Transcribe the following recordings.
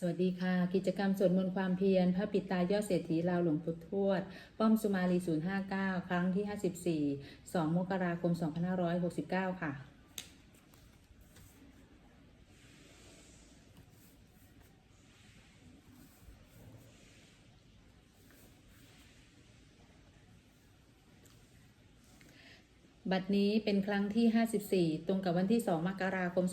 สวัสดีค่ะ กิจกรรมสวดมนต์ความเพียร พระปิตายอดเศรษฐีลาวหลวงพุททวด ป้อมสุมาลี 059 ครั้งที่ 54 2 มกราคม 2569 ค่ะ บัดนี้เป็นครั้งที่ 54 ตรงกับวันที่ 2 มกราคม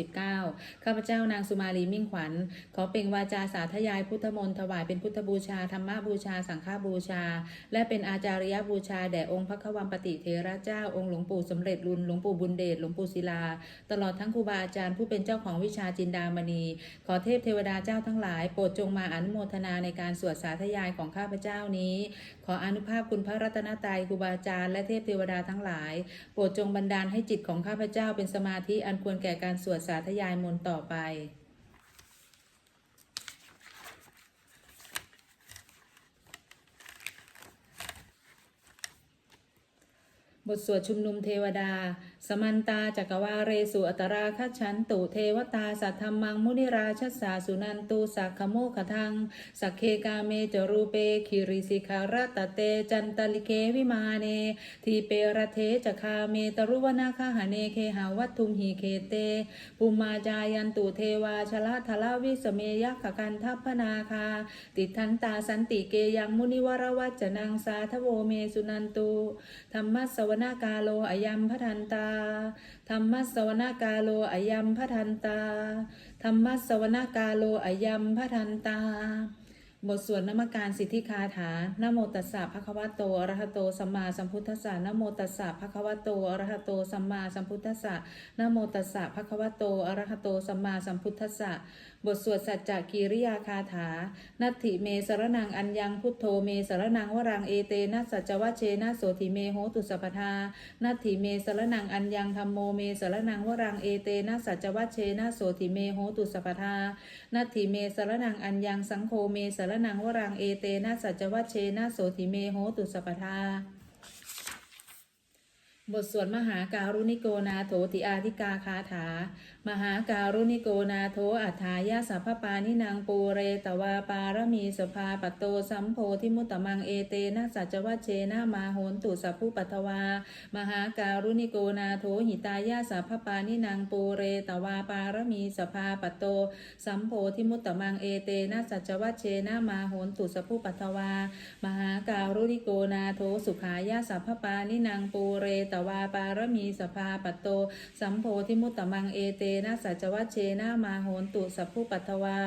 2569 ข้าพเจ้านางสุมาลีมิ่งขวัญ ขอเป็นวาจาสาธยายพุทธมนต์ถวายเป็นพุทธบูชา ธรรมบูชา สังฆบูชา และเป็นอาจาริยบูชา แด่องค์พระควัมปติเทระเจ้า องค์หลวงปู่สำเร็จรุนหลวงปู่บุญเดช หลวงปู่ศิลา ตลอดทั้งครูบาอาจารย์ผู้เป็นเจ้าของวิชาจินดามณี ขอเทพเทวดาเจ้าทั้งหลาย โปรดจงมาอนุโมทนาในการสวดสาธยายของข้าพเจ้านี้ ขออนุภาพคุณพระรัตนตรัยครูบาอาจารย์และเทพเทวดาทั้งหลายโปรดจงบันดาลให้จิตของข้าพเจ้าเป็นสมาธิอันควรแก่การสวดสาธยายมนต์ต่อไปบทสวดชุมนุมเทวดา สมันตาจักวาเรสุอัตราคัจฉันตุเทวตาสัทธรรมังมุนิราชสสาสุนันตุสักขโมขทังสักเคกาเมจรูเปคิริสิคารตเตจันตลิเกวิมาเน ทีเปรเทจคาเมตรุวนาคาหเนเคหาวัตถุมหีเคเตปุมาจายันตุเทวาชละทลาวิสเมยักขกันทัพพนาคา ติทันตาสันติเกยังมุนิวรวัจจนังสาทโวเมสุนันตุธรรมสสวนากาโลอยัมพทันตาธรรมสวนากาโลอยัมพทันตา ธรรมสวนากาโลอยัมพทันตา บทสวดนมการสิทธิคาถานโมตัสสะภะคะวะโตอะระหะโตสัมมาสัมพุทธัสสะนโมตัสสะภะคะวะโตอะระหะโตสัมมาสัมพุทธัสสะนโมตัสสะภะคะวะโตอะระหะโตสัมมาสัมพุทธัสสะบทสวดสัจจกิริยาคาถา นัตถิเมสรนังอัญญังพุทโธเมสรนังวรังเอเตนะสัจวัชเชนะโสธิเมโหตุสัพพทานัตถิเมสรนังอัญญังธรรมโมเมสรนังวรังเอเตนะสัจวัชเชนะโสธิเมโหตุสัพพทานัตถิเมสรนังอัญญังสังโฆเมสรนังวรังเอเตนะสัจวัชเชนะโสธิเมโหตุสัพพทาบทสวดมหาการุณิโกนาโถติอาธิกาคาถามหาการุณิโกนาโถอัฏฐายาสัพพปานินางปูเรตวาปารมีสภาปตโตสัมโพธิมุตตมังเอเตนะสัจวัชเชนะมาโหนตุสัพพุปัทวา มหาการุณิโกนาโถหิตายาสัพพปานินางปูเรตวาปารมีสภาปตโตสัมโพธิมุตตมังเอเตนะสัจวัชเชนะมาโหนตุสัพพุปัทวา มหาการุณิโกนาโถสุขายาสัพพปานินางปูเรตวาปารมีสภาปตโตสัมโพธิมุตตมังเอเตนะสัจวัชเชนะมาโหนตุสัพพุปัทวา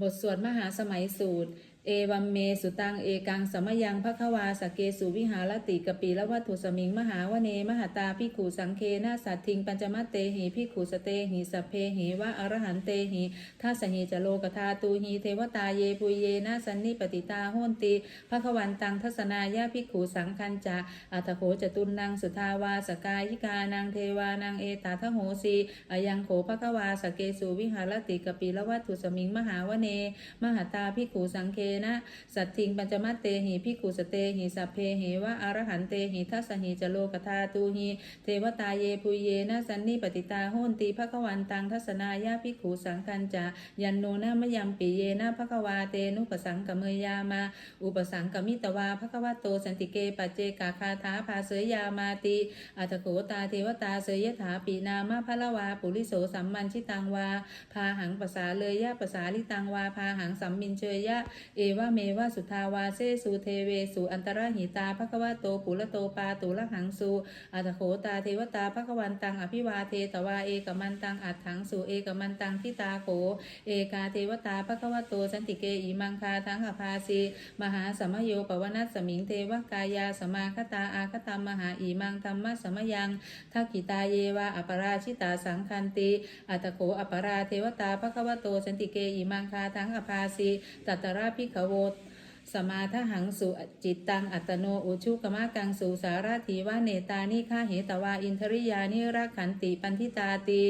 บทสวดมหาสมัยสูตร เอวัมเมสุตังเอกังสมยังภควาสเกสุวิหารติกปีละวัตถุสมิงมหาวเนมหาตาพิขูสังเคนาสัตทิงปัญจมัตเตหิพิขูสเตหิสเพหิวะอรหันเตหิทัสหิจโลกธาตูหิเทวตาเยปุเยนาสันนิปติตาโหนติภควันตังทัศนายาพิขูสังคัญจะอัตโขจตุนนางสุทาวาสกายิกานางเทวานางเอตาทโหสีอยังโขภควาสเกสุวิหารติกปีละวัตถุสมิงมหาวเนมหาตาพิขูสังเคนะสัตทิงปัญจมัตเตหิพิขูสเตหิสัพเพหิวะอรหันเตหิทัสหิจโลกธาตูหิเทวตาเยปุเยนะสันนิปติตาโหนติภควันตังทัศนายาพิขูสังคัญจะยันโนนะมยัมปิเยนะภควาเตนุปสังกเมยามา อุปสังกมิตวาภควโตสันติเกปัจเจกาคาถาภาเสยยามาติอัตโขตาเทวตาเสยยถาปีนามาพะละวาปุริโสสัมมันชิตังวา พาหังภาษาเลยยะภาษาลิตังวา พาหังสัมมินเชยยะ เอเอวเมวะสุทาวาเซสุเทเวสุอันตรหิตาภควโตปุระโตปาตุละหังสุอัตโขตาเทวตาภควันตังอภิวาเทตวาเอกมันตังอัตถังสุเอกมันตังทิตาโขเอกาเทวตาภควโตสันติเกอิมังคาทังอภาสีมหาสมโยปวนัสสมิงเทวกายาสมาคตาอาคตามหาอิมังธรรมะสมยังทักขิตาเยวาอปราชิตาสังคันติอัตโขอปราเทวตาภควโตสันติเกอิมังคาทังอภาสีตัตตระพิขโวสมาทหังสุจิตตังอัตโนอุชุกมะกังสุสารถีวะเนตานิฆาเหตวาอินทริยานิรักขันติปันทิตาติ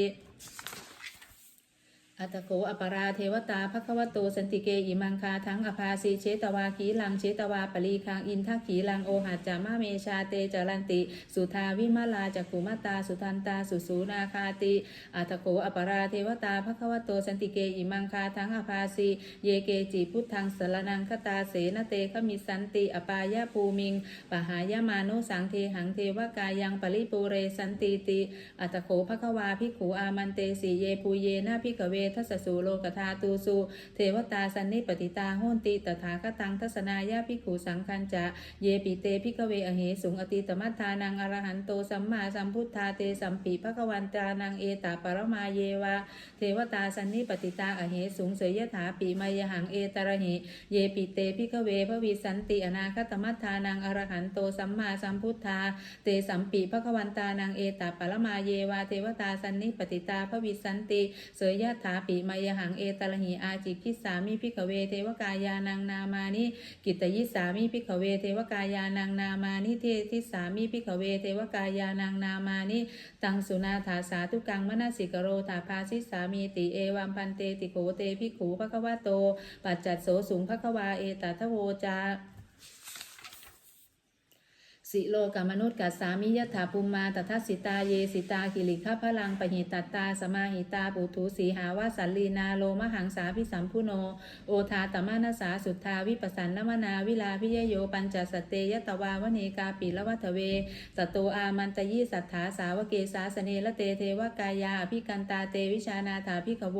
อัตโขอปราเทวตาภควโตสันติเกอิมังคาทั้งอภาสีเชตวาขีลังเชตวาปรีคังอินทักขีลังโอหัจจามาเมชาเตจารันติ สุทาวิมาลาจักขุมาตาสุทันตาสุสูนาคาติอัตโขอปราเทวตาภควโตสันติเกอิมังคาทั้งอภาสีเยเกจิพุทธังสรนังคตาเสนเตขมิสันติอปายาภูมิงปหายามานุสังเทหังเทวกายังปริปูเรสันติติอัตโขภควาภิกขุอามันเตสีเยภูเยนาภิกขเวทัสสุโลกธาตูสุเทวตาสันนิปติตาโหนติตถาคตังทัศนายาภิกขุสังคันจะเยปิเตภิกเวอเหสุงอติตมัทธานังอรหันโตสัมมาสัมพุทธาเตสัมปีภควันตานังเอตาปรมาเยวาเทวตาสันนิปติตาอเหสุงเสยยถาปีมายหังเอตระหิเยปิเตภิกเวพระวิสันติอนาคตมัทธานังอรหันโตสัมมาสัมพุทธาเตสัมปีภควันตานังเอตาปรมาเยวาเทวตาสันนิปติตาพระวิสันติเสยยถาปีมายหังเอตระหิอาจิคิสามิพิกเวเทวกายานังนามานิกิตยิสามิพิกเวเทวกายานังนามานิเททิสามิพิกเวเทวกายานังนามานิตังสุนาถาสาธุกังมนาสิกโรถาภาสิสามีติเอวัมพันเตติโกเตภิขูภควะโต ปัจจัดโสสุงภควาเอตทโวจา สิโลกามนุษย์กัสสามิยถาปุมมาตทัสิตาเยสิตากิริขพลังปหิตัตตาสมาหิตาปุถุสีหาวาสัลลีนาโลมหังสาพิสัมพุโน โอทาตมานาสาสุทธาวิปสันนมนาวิลาพิยโยปัญจสเตยตวาวเนกาปิละวัทเวสตโตอามันตยีสัทธาสาวเกสาสเนละเตเทวกายาอภิกันตาเตวิชานาถาพิกโว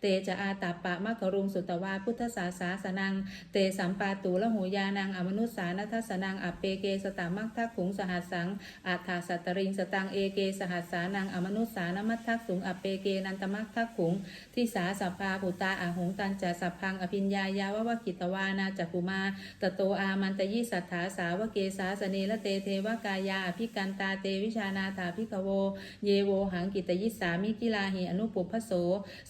เตจะอาตาปะมะกรุงสุตวาพุทธศาสาสนัง เตสัมปาตูละหูยานังอมนุสสานัทสนังอเปเกสตามักทักขุงสหัสสังอาถาสัตตริงสตังเอเกสหัสสานังอมนุสสานมัททักสุงอเปเกนันตมักทักขุงทิสาสัพพาปุตาอาหงตันจะสัพพังอภิญญายาววกิตวานาจักุมาตโตอามันตยิสัทธาสาวเกสาสเนละเตเทวกายาอภิกันตาเตวิชานาถาพิกโว เยโวหังกิตยิสามิกิลาหิอนุปุพโส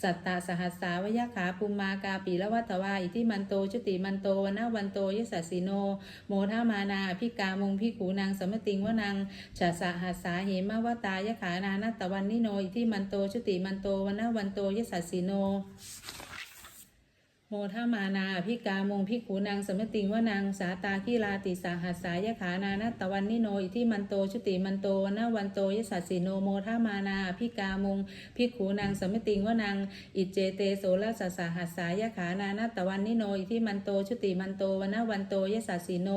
สัตตาสหัสสาวยขาภูมากาปีละวัตวาอิทิมันโตชุติมันโตวนาวันโตยสัสสิโน โมทามานาอภิกามุงพิกขูนางสมติงวานางฉาสะหัสสาเหมวตายขานานัตตวันนิโนอิทิมันโตชุติมันโตวันาวันโตยสัสสิโน โมทามานาอภิกามงพิกขูนางสมติงว่านางสาตาคีลาติสาหัสสายขานานัตตวันนิโนอิทิมันโตชุติมันโตวนาวันโตยสัสสิโนโมทามานาอภิกามงพิกขูนางสมติงว่านางอิจเจเตโสลสัสสาหัสสายขานานัตตวันนิโนอิทิมันโตชุติมันโตวนาวันโตยสัสสิโน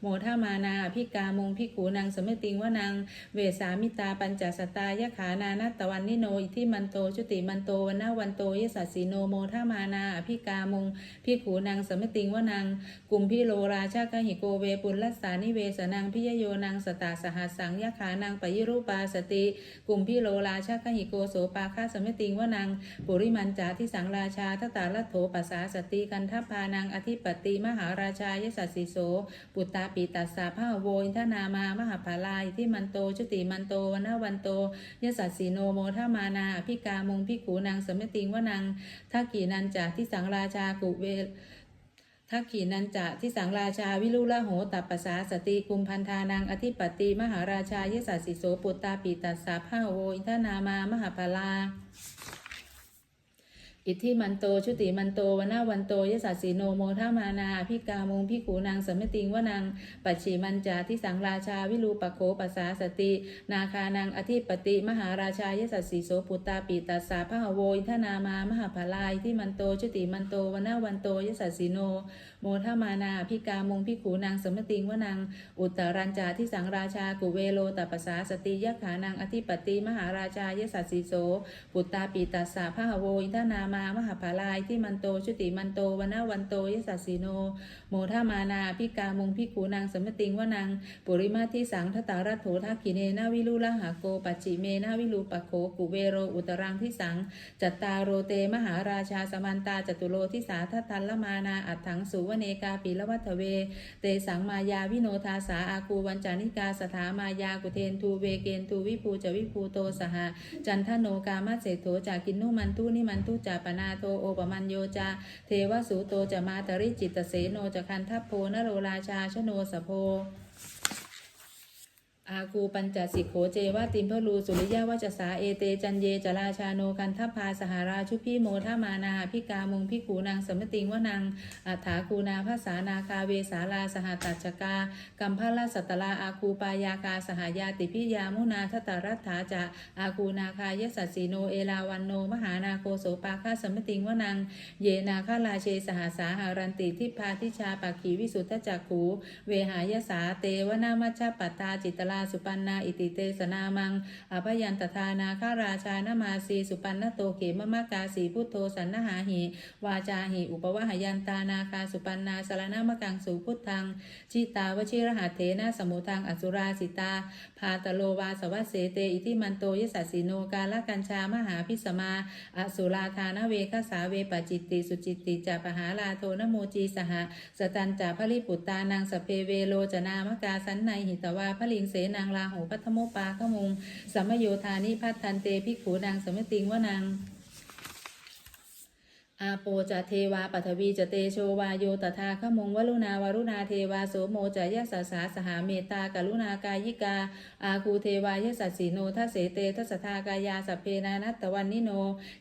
โมทามานาอภิกามงพิกขูนางสมติงว่านางเวสามิตาปัญจสตายขานานัตตวันนิโนอิทิมันโตชุติมันโตวนาวันโตยสัสสิโนโมทามานาอภิกามงพิขูนางสมติงว่านังกุมพิโลราชากหิโกเวปุลลัสานิเวสนังพิยโยนางสตาสหัสสังยขานางปยิรูปาสติกุมพิโลราชากหิโกโสปาคาสมติงว่านังปุริมันจาทิสังราชาทตาลัทโถปัสสาสติกันทัพพานังอธิปติมหาราชายสัสสิโส ปุตตาปิตัสสาภาโวอินทนามามหาภาลายที่มันโตชุติมันโตวนวันโตยสัสสิโนโมทามานาอภิกามงพิขูนางสมติงว่านังทักขีนันจาทิสังราชาชากุเวทักขีนันจะที่สังราชาวิลุละโหตัปปสาสติกุมพันธานังอธิปติมหาราชายสัสสิโสปุตตาปิตัสสาภาโวอินทนามามหาภาลา อิทธิมันโตชุติมันโตวนาวันโตยศศีโนโมทามานาพิกามุงพิขูนางสมติงวนางปัจฉิมันจาที่สังราชาวิรูปโคปัสสาสติ นาคานางอธิปติ มหาราชายศศีโสปุตตาปีตัสสาพหโวอินทนามามหาภลายที่มันโตชุติมันโตวนาวันโตยศศีโน มทมานาพิกามงพิขูนางสมติงวนังอุตรัญจาที่สังราชากุเวโลตัปปสาสติยขานังอธิปติมหาราชายสัสสีโสปุตตาปิตัสสะพหโวอินทนามามหาภาลายที่มันโตชุติมันโตวนาวันโตยสัสสีโน โมทมานาพิกามุงพิขูนางสมติงวนังปุริมาทิสังทตารัตโถทักขิเนนาวิลุละหาโกปัจจิเมนาวิลูปะโคกุเวโรอุตรังทิสังจัตตาโรเตมหาราชาสมันตาจตุโลทิสาทัตทันละมานาอัตถังสุวเนกาปิละวัตเว เตสังมายาวิโนทาสาอากูวันจานิกาสถามายากุเทนทูเวเกนทูวิภูจวิภูโตสหจันทโนกามาเศโถจากกินนุมันตุนิมันตุจาปนาโตโอปมันโยจาเทวสูโตจะมาตริจิตเสโนจะคันทัพโพนโรราชาชโนสโพ อาคูปัญจสิกโขเจวาติมพลูสุริยะวัจสาเอเตจันเยจราชาโนคันทพาสหาราชุพีโมทามานาพิกามุงพิขูนางสมติงวนังอัฐาคูนาภาษานาคาเวสาลาสหตัจกากัมพลสัตลาอาคูปายากาสหายาติพิยามุนาทตรัฐาจะอาคูนาคายสัสสีโนเอลาวันโนมหานาโคโสปาคาสมติงวนังเยนาคาลาเชสหาสาหารันติทิพาทิชาปักขีวิสุทธจักขูเวหายสาเตวนามัชปัตตาจิตลาสุปันนาอิติเตสนามังอภยันตทานาคาราชานามาสีสุปันนโตเขมมะกาสีพุทโธสันนหาหิวาจาหิอุปวะหยันตานาคาสุปันนาสารนามกังสุพุทธังชิตาวชิรหัตเถนะสมุทังอสุราสิตาพาตโลวาสวัสเสเตอิติมันโตยสัสสิโนกาลกัญชามหาพิสมาอสุราธานเวคสาเวปจิตติสุจิตติจาปหาลาโทนโมจีสหสตันจาภริปุตตานางสเพเวโลจนามกาสันในหิตวาพลิงเสนางลาหูพัทโมปาขมุงสัมโยธานิพัฒทันเตพิกขุนางสมติงวานาง อาโปจะเทวาปัทวีจะเตโชวาโยตถาขมงวลุณาวรุณาเทวาโสโมจะยะสสสาสหาเมตตากรุณากายิกา อาคูเทวายะสัสสีโนทัสเสเตทัสทากายาสัพเพนานัตตวันนิโน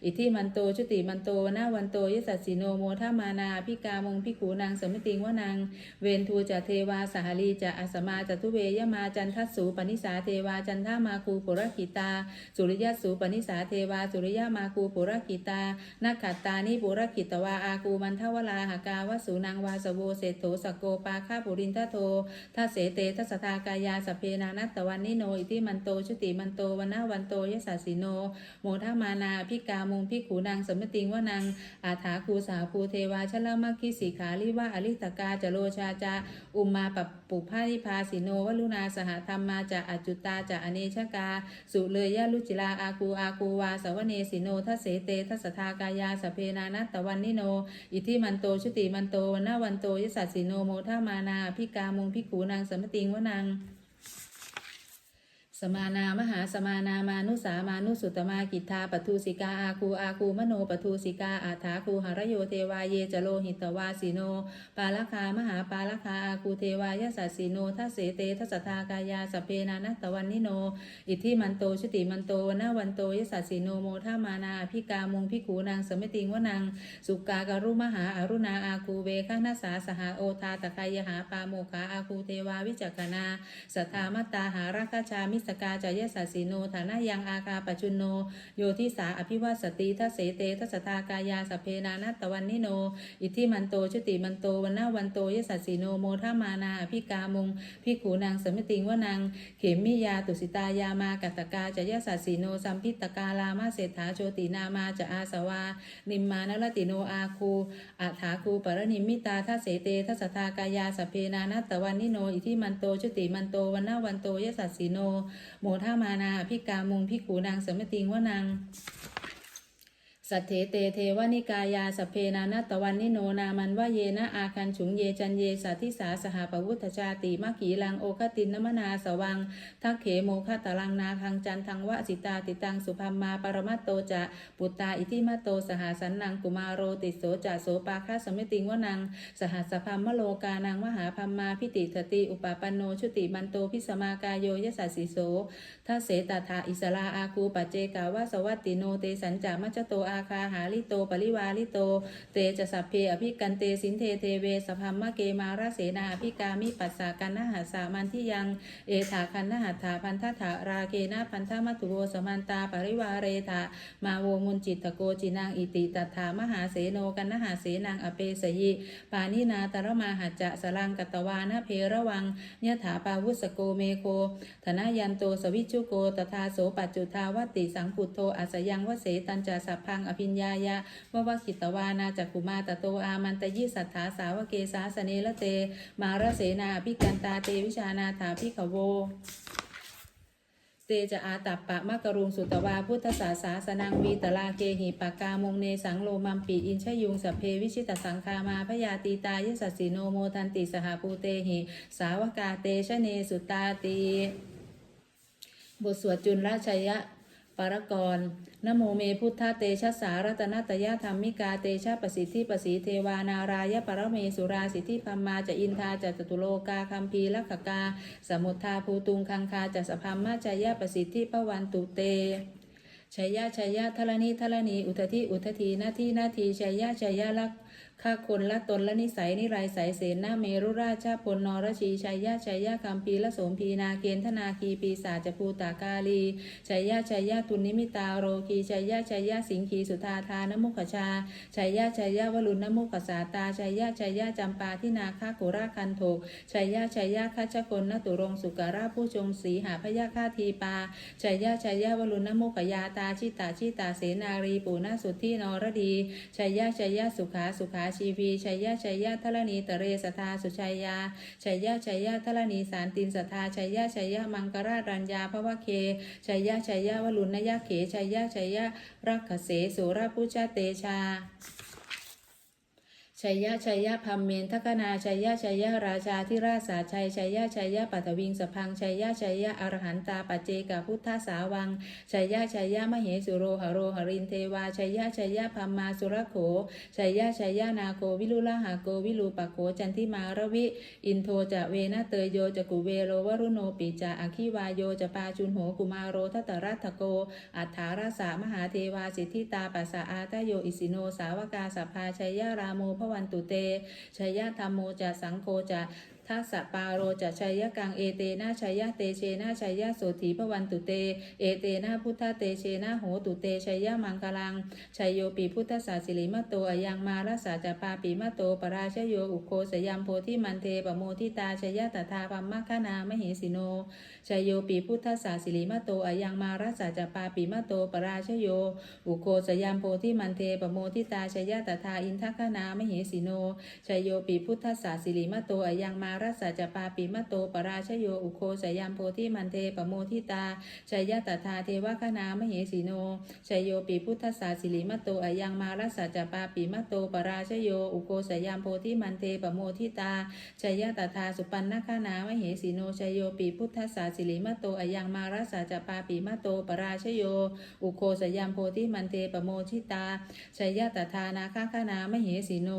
อิทิมันโตชุติมันโตนาวันโตยะสัสสีโนโมทามานาพิกามงพิขูนางสมิติงวนางเวนทูจะเทวาสหลีจะอัสมาจตุเวยมาจันทัสสูปนิสาเทวาจันทามาคูปุรกิตา สุริยสูปนิสาเทวาสุริยมาคูปุรกิตานาขัตตานิปุรกิตวาอากูมันทวลาหากาวสูนางวาสโวเศโถสโกปาคาปุรินทโททัเสเตทัสสทากายาสเพนานัตตวันนิโนอิติมันโตชุติมันโตวันาวันโตยสสสิโน โมทามานาพิกามุงพิขูนางสมติงวานังอาถาคูสาภูเทวาชลมัคคิสิขาลิวะอลิตกาจโลชาจาอุมมาปปุพานิพาสิโนวลุนาสหธรรมมาจะอจจุตาจะอเนชกา สุเลยยะลุจิลาอากูอากูวาสวเนสิโนทัเสเตทัสสทากายาสเพนานัตตวันนิโน อิทิมันโตชุติมันโตวันนาวันโตยสัสสิโนโมทามานาพิกามุงพิขูนางสมติงวนาง สมานามหาสมานามานุสามานุสุตมากิทาปทุสิกาอาคูอาคูมโนปทุสิกาอาถาคูหรโยเทวาเยจโลหิตวาสิโน ปาลคามหาปาลคาอาคูเทวายสัสสิโนทัสเสเตทัสทากายาสพเพนานัตวันนิโน อิทธิมันโตชุติมันโตวนาวันโตยสัสสิโนโมทามานาพิกามุงพิขูนางสมติงวนังสุกาการุมหาอารุณาอาคูเวขานาสาสหาโอทาตะกายหาปาโมขาอาคูเทวาวิจักขนาสัทธามตตาหาราคาชามิสกาจายสัสสิโนฐานะยังอาคาปจุนโน โยทิสาอภิวาสติทัสเสเตทัสสทากายาสเพนานัตตวันนิโน อิทธิมันโตชุติมันโตวันนาวันโตยสัสสิโนโมทามานาอภิกามุงพิขูนางสมิติงวนางเขมมิยาตุสิตายามากัตกาจายสัสสิโนสัมพิตกาลามาเศรษฐาโชตินามาจะอาสวา นิมมานรติโนอาคูอาถาคูปรนิมมิตาทัสเสเตทัสสทากายาสเพนานัตตวันนิโน อิทธิมันโตชุติมันโตวันนาวันโตยสัสสิโนโมทามานาพิกามุงพิขูนางสมติงว่านาง สัทเถเตเทวนิกายาสพเพนานัตตวันนิโนนามันว่าเยนะอาคันฉุงเยจันเยสัทธิสาสหปวุฒชาติมะขีลังโอคตินนมนาสวัง ทักเขโมคตลังนาคังจันทังวะสิตาติตังสุพัมมาปรมัตโตจะปุตตาอิทิมาโตสหสันนังกุมารโรติโสจะโสปาคาสมิติงวนัง สหัสพัมมโลกานังมหาพัมมาพิติทติอุปปันโนชุติมันโตพิสมากายโยยสัสสิโสทัเสตถาอิสลาอาคูปเจกาวาสวัตติโนเตสัญจามัจจโตอาคาหาลิโต ปริวาลิโต เตจะสัพเพอภิกันเตสินเทเทเวสพัมมะเกมาราเสนาอภิกามิปัสสากันนหัสสามันที่ยัง เอถาคันนหัตถาพันธถาราเคนะพันธมัตุโวสมันตาปริวาเรถามาโวมุนจิตตโกจินางอิติตัถามหาเสโนกันนหาเสนางอเปสยิปานินาตรมาหัจจะสลังกตวานะเพระวังยะถาปาวุสโกเมโคธนายันโตสวิชุโกตถาโสปัจจุทาวติสังพุทโธอัสยังวเสตันจาสัพพังอภิญญายะววคิตวานาจักขุมาตโตอามันตยิสัทธาสาวเกสาสเนละเต มาระเสนาพิกันตาเตวิชานาถาพิขโวเตจะอาตัปปะมะกรุงสุตวาพุทธศาสาสนังวีตลาเกหิปากามงเนสังโลมัมปีอินชยุงสเพวิชิตสังคามาพยาตีตายสัสสิโนโมทันติสหภูเตหิ สาวกาเตชะเนสุตาตีบทสวดจุลราชยะ ปารกรนโมเมพุทธเตชะสารัตนตยธรรมิกาเตชะประสิทธิประสีเทวานารายปรเมสุราสิทธิพัมมาจะอินทาจะจตุโลกาคัมพีลักขกา สมุทธาภูตุงคังคาจะสพัมมาจายะประสิทธิปวันตุเตชัยยะชัยยะทลนีทลนีอุทธิอุทธีนาทีนาทีชัยยะชัยยะลัก ข้าคนละตนละนิสัยนิไรสายเสนนาเมรุราชาพลนรชีชัยยะชัยยะคำปีละสมพีนาเกณฑนาคีปีศาจภูตากาลีชัยยะชัยยะทุนนิมิตาโรคีชัยยะชัยยะสิงคีสุธาทานมุขชาชัยยะชัยยะวรุณนมุขสาตาชัยยะชัยยะจำปาทินาคาโกราคันโถชัยยะชัยยะข้าชกลนตุรงสุการาผู้จงสีหาพยาคาทีปาชัยยะชัยยะวรุณโมกยาตาชิตาชิตาเสนารีปูนาสุทธินรดีชัยยะชัยยะสุขาสุขาชีพีชัยยะชัยยะทลนีตเรสทาสุชัยยาชัยยะชัยยะทลนีสารตินสทาชัยยะชัยยะมังกรารัญญาพระวเคชัยยะชัยยะวลุณยะเขชัยยะชัยยะรักเสสุรพุชเตชา ชัยยะชัยยะพัมเมนทกนาชัยยะชัยยะราชาธิราชสาชัยชัยยะชัยยะปัทวิงสพังชัยยะชัยยะอรหันตาปัจเจกพุทธสาวังชัยยะชัยยะมเหสุโรหโรหรินเทวาชัยยะชัยยะพัมมาสุรโขชัยยะชัยยะนาโควิลุลหาโกวิลูปะโขจันทิมารวิ อินโทจะเวนะเตยโยจะกุเวโรวรุโนปิจาอคิวายโยจะปาจุนโหกุมารโรทัตตรัตโก อัฏฐาราสามหาเทวาสิทธิตาปัสสะอาตโยอิสิโนสาวกาสัพพาชัยยะราโมพวันตุเตชัยยะธรรมโมจะสังโฆจะ ทัสสะปาโรจะชัยยะกังเอเตนะชัยยะเตเชนะชัยยะโสถีพวันตุเต เอเตนะพุทธเตเชนะโหตุเตชัยยะมังคลังชัยโยปีพุทธศาสิริมะโตอยังมารัสสาจะปาปีมะโตปราชโยอุโคสยามโพธิมันเทปโมทิตาชัยยะตถาพัมมะคะนามหิสิโนชัยโยปีพุทธศาสิริมะโตอยังมารัสสาจะปาปีมะโตปราชโยอุโคสยามโพธิมันเทปโมทิตาชัยยะตถาอินทคณามหิสิโนชัยโยปีพุทธศาสิริมะโตอยังมารัสจปาปิมะโตปราชโยอุโคสยามโพธิมันเทปโมทิตาชัยยะตถาเทวคณามเหสีโนชัยโยปีพุทธศาสิริมะโตอายังมารัสจปาปิมะโตปราชโยอุโคสยามโพธิมันเทปโมทิตาชัยยะตถาสุปันนคณามเหสีโนชัยโยปีพุทธศาสิริมะโตอายังมารัสจปาปิมะโตปราชโย อุโคสยามโพธิมันเทปโมทิตาชัยยะตถานาคคณามเหสีโน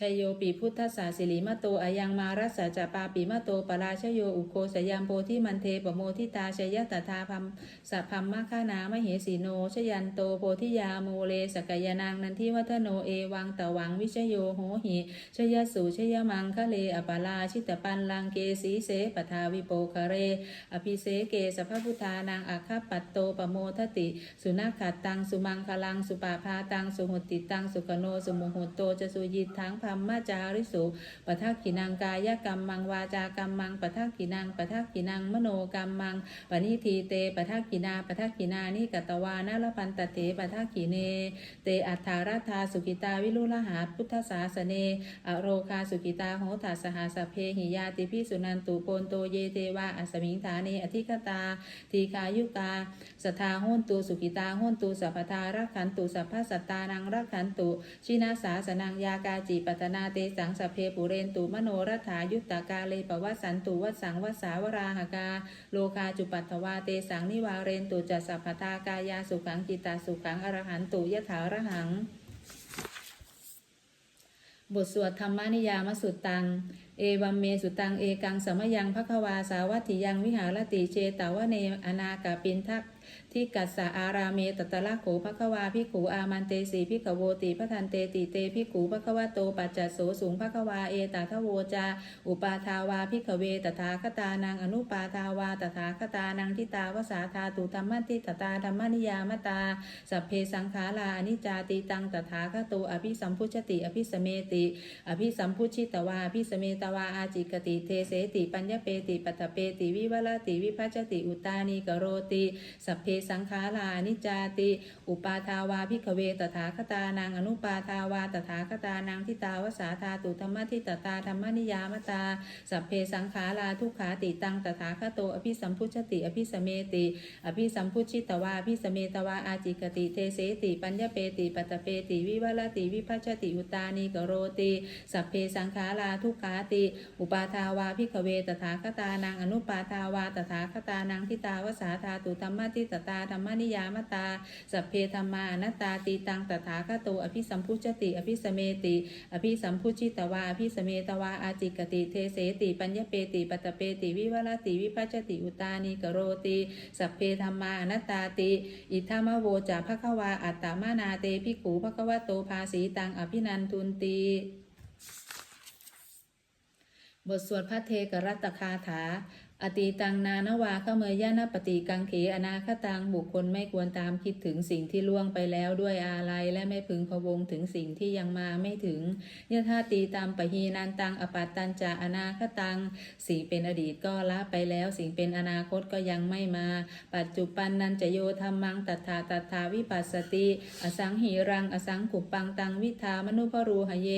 ชัยโยปีพุทธศาสิริมะโตอายังมารัสสะจปาปิมะโตปราชโยอุโคสยามโพธิมันเทปโมทิตาชยตถาพัมสัพพัมมะคานามเหสีโนชยันโตโพธิยาโมเลสกยานางนันทิวัฒโนเอวังตะวังวิชโยโหหิชยสุชยมังคะเลอปาลาชิตปันลังเกสีเสปทาวิโปคะเร อภิเสเกสภพุทธานางอัคคปัตโตปโมทติ สุนัขขัดตังสุมังคลังสุปาพาตังสุหุติตังสุขโนสุโมโหโตจะสุยิทังพัมมาจาริสุปทักขินังกายกรรมมังวาจากรรมมังปทักขินังปทักขินังมโนกรรมมังปณิทีเตปทักขินาปทักขินานิกตวานาลพันตเตปทักขิเน เตอัฏฐาราธาสุกิตาวิรุลหาพุทธศาสเนอโรคาสุกิตาโหตาสหสเพหิยาติพิสุนันตุโปนโตเยเทวาอสมิงฐาเนอธิคตาทีคายุกาสทธาโหนตุสุกิตาโหนตุสัพพทารักขันตุสัพพสัตตานังรักขันตุชินาสาสนังยากาจิปตนาเตสังสพเพปุเรนตุมโนรัฐายุตตากาเลปวัสสันตุวัสสังวัสสาวราหกา โลคาจุปัตถวาเตสังนิวาเรนตุจัสสัพทากายาสุขังจิตตาสุขังอรหันตุยะถาระหัง บทสวดธรรมนิยามสุตตังเอวัมเมสุตังเอกังสมยังภควาสาวัตถิยังวิหารติเจตาวเนอนาคาปินทัก ที่กัสสะอาราเมตตะละโขภควาพิขูอามันเตสีพิขโวติพระทันเตติเตพิขูภควโตปัจจโสสูงภควาเอตทโวจา อุปาทาวาพิขเวตถาคตานังอนุปาทาวาตถาคตานังทิตาวสาธาตุธรรมติตตาธรรมนิยามตา สัพเพสังขาราอนิจจาติตังตถาคโตอภิสัมพุชติ อภิสเมติ อภิสัมพุชิตวาอภิสเมตวาอาจิกติเทเสติปัญญเปติปัตถเปติวิวลติวิพัชติอุตานีกโรติสัพเพสังขารานิจาติ อุปาทาวาพิขเวตถาคตานังอนุปาทาวาตถาคตานังทิตาวสาธาตุธรรมทิตตาธรรมนิยามตา สัพเพสังขาราทุกขาติตังตถาคโตอภิสัมพุชติ อภิสเมติ อภิสัมพุชิตวาอภิสเมตวาอาจิกติเทเสติ ปัญญเปติปัตตเปติวิวลติวิพัชติอุตานีกโรติสัพเพสังขาราทุกขาติ อุปาทาวาพิกเวตถาคตานังอนุปาทาวาตถาคตานังทิตาวสาธาตุธรรมติตตาธรรมนิยามตาสัพเพธรรมานตาตีตังตถาคโตอภิสัมพุชติอภิสเมติ อภิสัมพุชิตวาอภิสเมตวาอาจิกติเทเสติปัญญเปติปัตตเปติวิวรติวิปัจจติอุตานิกโรติสัพเพธรรมานตาติ อิทัมโวจาภควาอัตตามานาเตภิกขูภควโตภาสีตังอภินันทุนตีบทสวดพระเทกรัตคาถา อตีตังนานวาขเมยยานปฏิกังเขอนาคตังบุคคลไม่ควรตามคิดถึงสิ่งที่ล่วงไปแล้วด้วยอาลัยและไม่พึงพวงถึงสิ่งที่ยังมาไม่ถึงยะธาตีตามปหีนันตังอปัตตัญจาอนาคตัง สิ่งเป็นอดีตก็ละไปแล้ว สิ่งเป็นอนาคตก็ยังไม่มา ปัจจุบันนันจโยธรรมังตัถาตัถาวิปัสสติ อสังหิรังอสังขุปังตังวิทามนุภรูหเย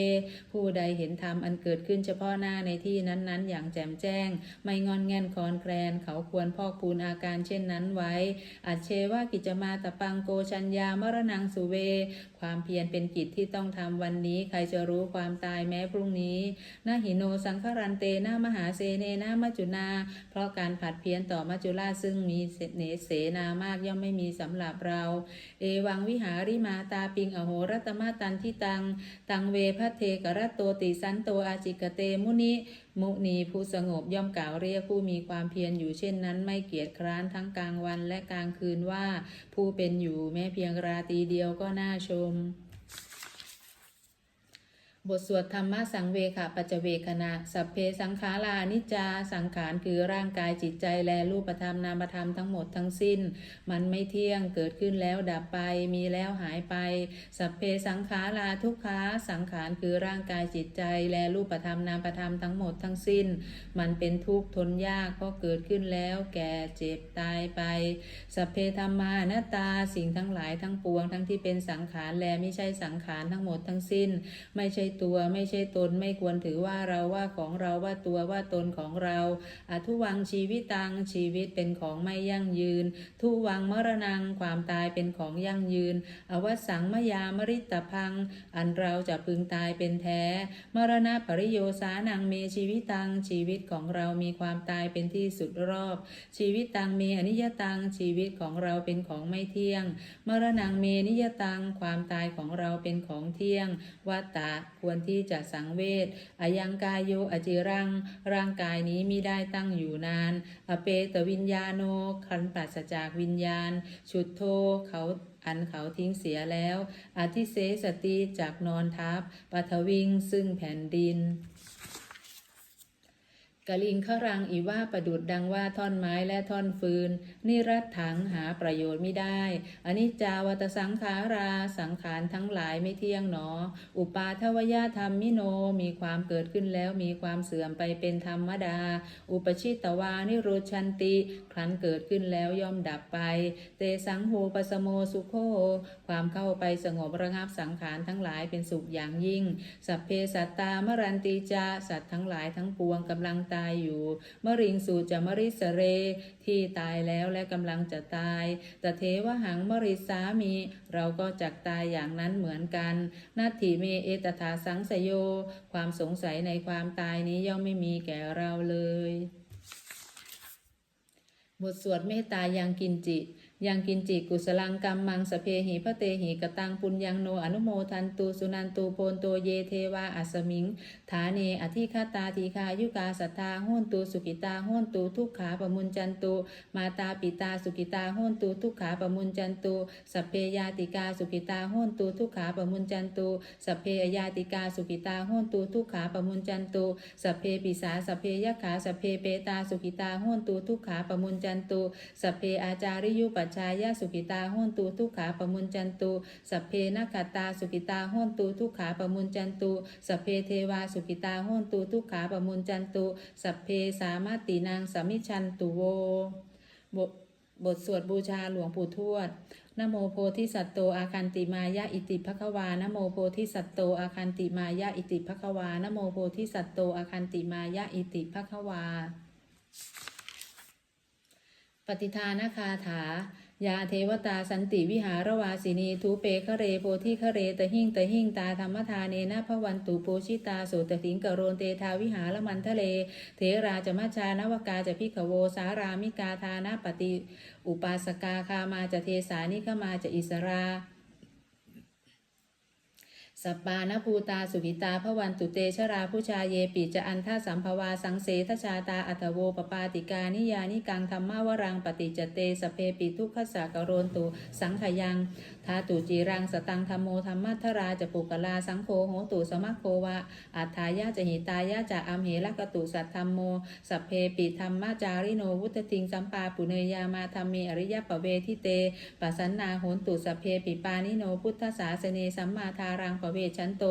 ผู้ใดเห็นธรรมอันเกิดขึ้นเฉพาะหน้าในที่นั้นๆ อย่างแจ่มแจ้ง ไม่งอนแง่นคอนแคลนเขาควรพอกพูนอาการเช่นนั้นไว้ อัจเชว่ากิจมาตะปังโกชัญญามรณังสุเว ความเพียรเป็นกิจที่ต้องทำวันนี้ใครจะรู้ความตายแม้พรุ่งนี้นาหิโนสังครันเตนามหาเสเนนามัจุนา เพราะการผัดเพี้ยนต่อมัจุราซึ่งมีเนเสนามากย่อมไม่มีสำหรับเรา เอวังวิหาริมาตาปิงอโหรัตมาตันทิตัง ตังเวพะเทกรัตโตติสันโตอาจิกเตมุนิ มุนีผู้สงบย่อมกล่าวเรียกผู้มีความเพียรอยู่เช่นนั้นไม่เกียจคร้านทั้งกลางวันและกลางคืนว่า ผู้เป็นอยู่แม้เพียงราตรีเดียวก็น่าชม บทสวดธรรมะสังเวคะปัจเวคณะสัพเพสังขารานิจา สังขารคือร่างกายจิตใจและรูปธรรมนามธรรมทั้งหมดทั้งสิ้น มันไม่เที่ยงเกิดขึ้นแล้วดับไปมีแล้วหายไป สัพเพสังขาราทุกขาสังขารคือร่างกายจิตใจและรูปธรรมนามธรรมทั้งหมดทั้งสิ้น มันเป็นทุกข์ทนยากเพราะเกิดขึ้นแล้ว แก่เจ็บตายไป สัพเพธรรมานาตาสิ่งทั้งหลายทั้งปวงทั้งที่เป็นสังขารและไม่ใช่สังขารทั้งหมดทั้งสิ้น ไม่ใช่ตัว ไม่ใช่ตนไม่ควรถือว่าเราว่าของเราว่าตัวว่าตนของเราอทุวังชีวิตังชีวิตเป็นของไม่ยั่งยืน ทุวังมรณังความตายเป็นของยั่งยืน อวสังมยามริตพัง อันเราจะพึงตายเป็นแท้ มรณะปริโยสานังเมชีวิตังชีวิตของเรามีความตายเป็นที่สุดรอบ ชีวิตตังเมอนิยตังชีวิตของเราเป็นของไม่เที่ยง มรณังเมนิยตังความตายของเราเป็นของเที่ยงวัตตะควรที่จะสังเวชอายังกายโยอจิรัง ร่างกายนี้มิได้ตั้งอยู่นาน อเปตวิญญาโนคันปราศจากวิญญาณ ชุดโทเขาอันเขาทิ้งเสียแล้ว อธิเสสติจากนอนทับปัทวิงซึ่งแผ่นดิน กะลิงขรังอีว่าประดุดดังว่าท่อนไม้และท่อนฟืนนิรัตถังหาประโยชน์ไม่ได้อนิจจาวัตสังขาราสังขารทั้งหลายไม่เที่ยงหนอ อุปาทวยาธรรมมิโนมีความเกิดขึ้นแล้วมีความเสื่อมไปเป็นธรรมดา อุปชิตวานิโรชันติ ครั้นเกิดขึ้นแล้วย่อมดับไป เตสังโหปสโมสุโค ความเข้าไปสงบระงับสังขารทั้งหลายเป็นสุขอย่างยิ่ง สัพเพสัตตามรันติจาสัตว์ทั้งหลายทั้งปวงกำลังตายอยู่มริงสูจะมริสเร ที่ตายแล้วและกำลังจะตายตเทวหังมริสามี เราก็จักตายอย่างนั้นเหมือนกัน นาทีเมเอตถาสังสโย ความสงสัยในความตายนี้ย่อมไม่มีแก่เราเลย บทสวดเมตตายังกินจิ ยังกินจิกุสลังกัมมังสเพหิพระเตหิกตังปุญญังโนอนุโมทันตูสุนันตูโพนโตเยเทวาอัสมิง ฐาเนอธิคาตาทีคายุกาสัทธาโหนตูสุกิตาโหนตูทุกขาปมุญจันตูมาตาปิตาสุกิตาโหนตูทุกขาปมุญจันตูสัพเพยาติกาสุกิตาโหนตูทุกขาปมุญจันตูสัพเพยาติกาสุกิตาโหนตูทุกขาปมุญจันตูสัพเพปิสาสัพเพยขาสัพเพเปตาสุกิตาโหนตูทุกขาปมุญจันตูสัพเพอาจาริยุปัชายาสุกิตาโหนตูทุกขาปมุญจันตูสัพเพนักขตาสุกิตาโหนตูทุกขาปมุญจันตูสัพเพเทวาสุกิตาโหนตูทุกขาปมุญจันตูสัพเพสามารตินางสมิชันตุโวบทบทสวดบูชาหลวงปู่ทวดนโมโพธิสัตโตอาคันติมายะอิติภควานโมโพธิสัตโตอาคันติมายะอิติภควานโมโพธิสัตโตอาคันติมายะอิติภควา ปฏิทานคาถา ยาเทวตาสันติวิหารวาสินีทูเปคะเรโพธิคะเรตะหิ่งตะหิ่งตาธรรมทานเนนะพวันตุปูชิตาโสตถิงกโรนเตทาวิหารมันทะเล เทราจมัชชานวกาจะพิขโวสารามิกาทานาปฏิ อุปาสกาคามาจะเทสานิขมาจะอิสรา สัปปานภูตาสุกิตาพระวันตุเตชราผู้ชาเยปิจะอันท่าสัมภวาสังเสทชาตาอัตโวปปาติกานิยานิกังธรรมาวรังปฏิจเตสเพปิทุกขสากโรนตุสังขยัง ทาตุจีรังสตังธรรมโมธรรมัทราจะปุกลาสังโฆโหตุสมัคโควะอัฏฐายาจะหิตายาจะอัมเหลกตุสัทธรรมโมสัพเพปิธรรมจาริโนวุตติงสัมปาปุเนยามาธรรมีอริยปเวทิเตปัสันนาโหนตุสัพเพปิปานิโนพุทธศาสเนสัมมาทารังปเวชันโต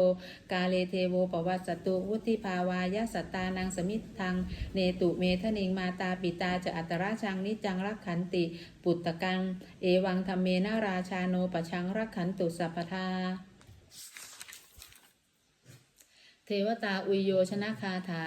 กาเลเทโวปวัสสตุวุติภาวายสัตตานังสมิทธังเนตุเมทนิงมาตาปิตาจะอัตราชังนิจังรักขันติ ปุตตะกัง เอวังธรรมเมนาราชาโนปชังรักขันตุสัพพทา เทวตาอุยโยชนะคาถา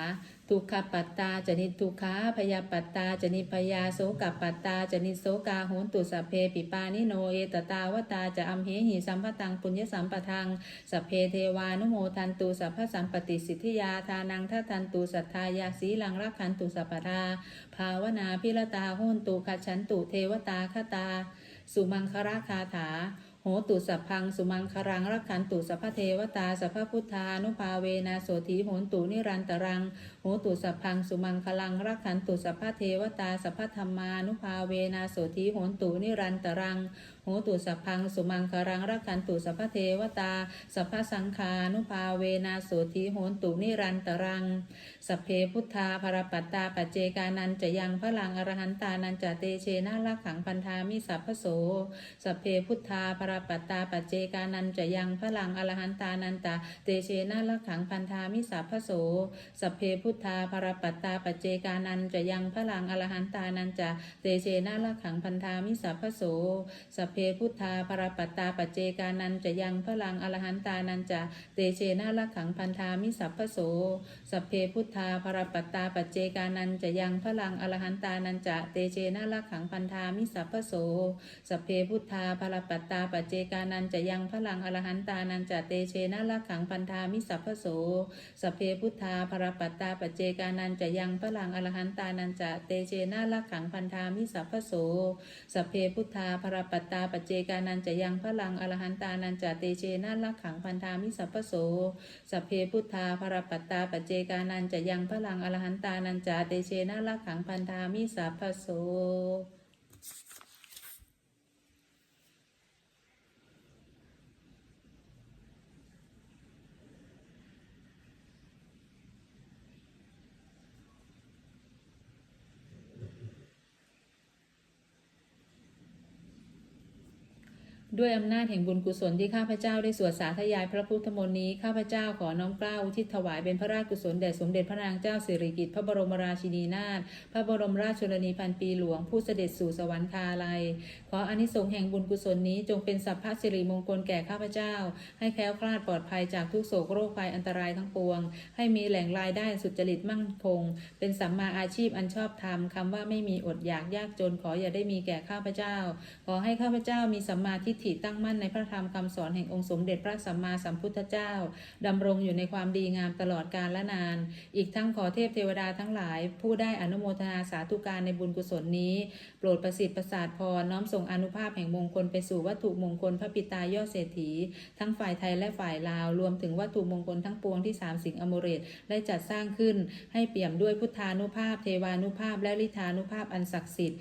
ทุกขปัตตาจนิทุกขาพยาปัตตาจนิพยาโสกปัตตาจนิโสกาโหนตุสัพเพปิปานิโนเอตตาวตาจะอัมเหหิสัมปตังปุญญสัมปทังสัพเพเทวานุโมทันตุสัพพสัมปติสิทธิยาทานังทัทันตุสัทธายาสีลังรักขันตุสัพพทาภาวนาพิรตาโหนตุขัดฉันตุเทวตาคตา สุมังคราคาถา โหตุสัพพังสุมังครังรักขันตุสัพพเทวตาสัพพพุทธานุภาเวนาโสธีโหนตุนิรันตรังโหตุสัพพังสุมังคลังรักขันตุสัพพเทวตาสัพพธรรมานุภาเวนะโสธีโหนตุนิรันตรังโหตุสัพพังสุมังครังรักขันตุสัพพเทวตาสัพพสังฆานุภาเวนะโสธีโหนตุนิรันตรังสัพเพพุทธาภรปัตตาปัจเจกานันจะยังพลังอรหันตานันจะเตเชนะลักขังพันธามิสัพพโสสัพเพพุทธาภรปัตตาปัจเจกานันจะยังพลังอรหันตานันตาเตเชนะลักขังพันธามิสัพพโสสัพเพพุุทธาภรปัตตาปัจเจกานันจะยังพลังอรหันตานันจะเตเชนะลักขังพันธามิสัพพโสสเพพุทธาภรปัตตาปัจเจกานันจะยังพลังอรหันตานันจะเตเชนะลักขังพันธามิสัพพโสสเพพุทธาภรปัตตาปัจเจกานันจะยังพลังอรหันตานันจะเตเชนะลักขังพันธามิสัพพโสสเพพุทธาภรปัตตาปัจเจกานันจะยังพลังอรหันตานันจะเตเชนะลักขังพันธามิสัพพโสสเพพุทธาภรปัตตาปัจเจกานันจะยังพลังอรหันตานันจะเตเจนาลักขังพันธามิสัพพโสสเพพุทธาภรปัตตาปัจเจกานันจะยังพลังอรหันตานันจะเตเจนาลักขังพันธามิสัพพโสสเพพุทธาภรปัตตาปัจเจกานันจะยังพลังอรหันตานันจะเตเจนาลักขังพันธามิสัพพโส ด้วยอำนาจแห่งบุญกุศลที่ข้าพเจ้าได้สวดสาธยายพระพุทธมนต์นี้ ข้าพเจ้าขอน้อมเกล้าอุทิศถวายเป็นพระราชกุศลแด่สมเด็จพระนางเจ้าสิริกิติ์พระบรมราชินีนาถพระบรมราชชนนีพันปีหลวงผู้เสด็จสู่สวรรคาลัย ขออานิสงส์แห่งบุญกุศลนี้จงเป็นสัพพะสิริมงคลแก่ข้าพเจ้า ให้แคล้วคลาดปลอดภัยจากทุกโศกโรคภัยอันตรายทั้งปวง ให้มีแหล่งรายได้สุจริตมั่นคง เป็นสัมมาอาชีพอันชอบธรรมคำว่าไม่มีอดอยากยากจนขออย่าได้มีแก่ข้าพเจ้า ขอให้ข้าพเจ้ามีสัมมาทิฏฐิตั้งมั่นในพระธรรมคำสอนแห่งองค์สมเด็จพระสัมมาสัมพุทธเจ้าดำรงอยู่ในความดีงามตลอดกาลและนาน อีกทั้งขอเทพเทวดาทั้งหลาย ผู้ได้อนุโมทนาสาธุการในบุญกุศลนี้ โปรดประสิทธิ์ประสาทพรน้อมส่งอนุภาพแห่งมงคลไปสู่วัตถุมงคลพระปิตายอดเศรษฐี ทั้งฝ่ายไทยและฝ่ายลาวรวมถึงวัตถุมงคลทั้งปวงที่สามสิงอโมเรตได้จัดสร้างขึ้น ให้เปี่ยมด้วยพุทธานุภาพ เทวานุภาพและลิธานุภาพอันศักดิ์สิทธิ์